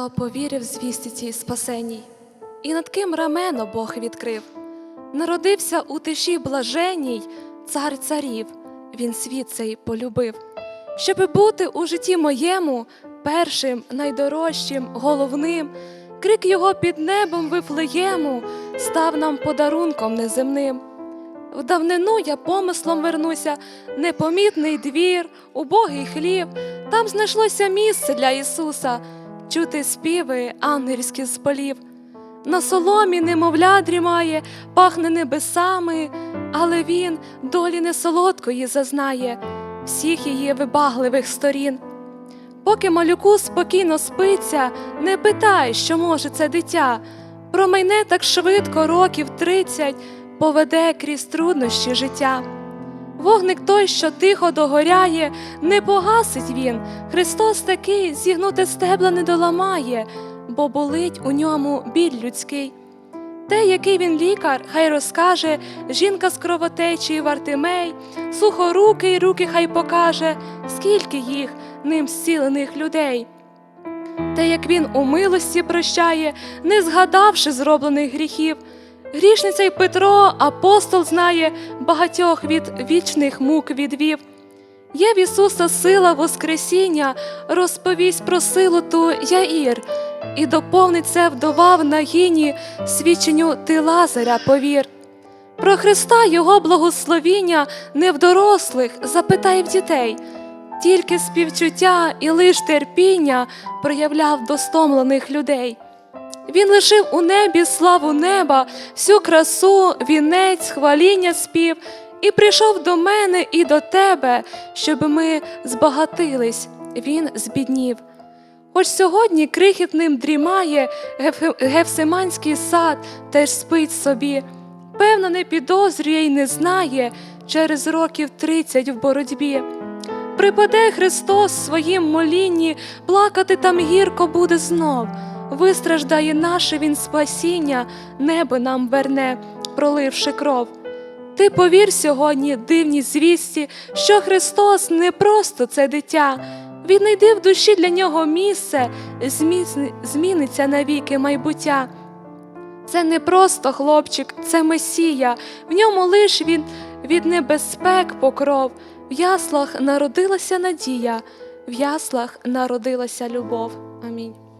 хто повірив звісті цій спасенній, і над ким рамено Бог відкрив. Народився у тиші блаженній цар царів, він світ цей полюбив. Щоби бути у житті моєму першим, найдорожчим, головним, крик його під небом вифлеєму став нам подарунком неземним. В давнину я помислом вернуся, непомітний двір, убогий хлів, там знайшлося місце для Ісуса, чути співи ангельські з полів. На соломі немовля дрімає, пахне небесами, але він долі не солодкої зазнає всіх її вибагливих сторін. Поки малюку спокійно спиться, не питай, що може це дитя. Промайне так швидко, років тридцять, поведе крізь труднощі життя. Вогник той, що тихо догоряє, не погасить він. Христос такий зігнуте стебла не доламає, бо болить у ньому біль людський. Те, який він лікар, хай розкаже, жінка з кровотечі Вартимей, сухоруки й руки хай покаже, скільки їх ним зцілених людей. Те, як він у милості прощає, не згадавши зроблених гріхів. Грішниця й Петро, апостол знає, багатьох від вічних мук відвів. Є в Ісуса сила Воскресіння, розповість про силу ту Яїр, і доповнить це вдова в нагіні свідченню ти Лазаря повір. Про Христа Його благословіння не в дорослих, запитай в дітей, тільки співчуття і лиш терпіння проявляв до стомлених людей. Він лишив у небі славу неба, всю красу, вінець, хваління спів, і прийшов до мене і до тебе, щоб ми збагатились, він збіднів. Хоч сьогодні крихітним дрімає Геф- Гефсиманський сад, теж спить собі, певно, не підозрює й не знає через років тридцять в боротьбі. Припаде Христос в своїм молінні, плакати там гірко буде знов. Вистраждає наше Він спасіння, небо нам верне, проливши кров. Ти повір сьогодні дивній звісті, що Христос не просто це дитя. Віднайди в душі для нього місце, зміниться навіки майбуття. Це не просто хлопчик, це Месія, в ньому лиш він від небезпек покров. В яслах народилася надія, в яслах народилася любов. Амінь.